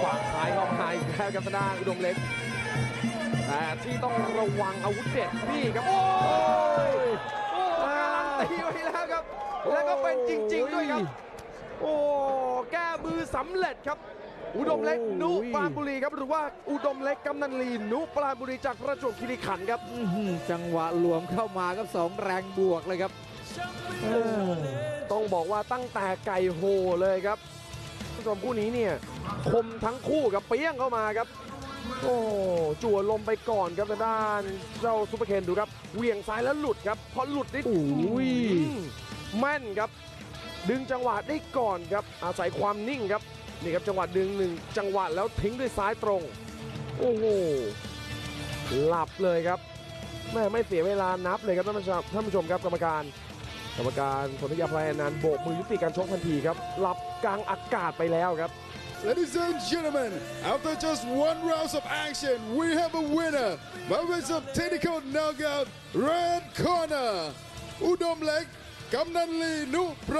ขวางซ้ายเข้ามาอีกแล้วครับทางด้านอุดมเล็กแต่ที่ต้องระวังอาวุธเด็ดนี่ครับโอ้ยโอ้การันตีไว้แล้วครับ แล้วก็เป็นจริง ๆ ด้วยครับ โอ้แก้มือสำเร็จครับ อุดมเล็กโอ้ยนุปราณบุรีครับหรือว่าอุดมเล็กกำนันลีนุปราณบุรีจากประจวบคีรีขันธ์ครับอื้อหือจังหวะหลวมเข้ามาครับสองแรงบวกเลยครับเออต้องบอกว่าตั้งแต่ไก่โหเลยครับ ผู้ชมคู่นี้เนี่ยคมทั้งคู่กับเปี้ยงเข้ามาครับ โอ้จั่วลมไปก่อนครับทางด้านเจ้าซุปเปอร์เคนดูครับเหวี่ยงซ้ายแล้วหลุดครับพอหลุดนี่โอ้ยอืมแม่นครับ ดึงจังหวะได้ก่อนครับ อาศัยความนิ่งครับนี่ครับจังหวะดึงหนึ่งจังหวะแล้วทิ้งด้วยซ้ายตรง โอ้โหหลับเลยครับแม่ไม่เสียเวลานับเลยครับท่านผู้ชมท่านผู้ชมครับกรรมการ กรรมการสนธยาพลายอนันต์โบกมือยุติการชกทันทีครับหลับกลางอากาศไปแล้วครับ Ladies and gentlemen, after just one round of action, we have a winner by way of technical knockout, red corner, Udom Lek, Kamnan Lee, Nu p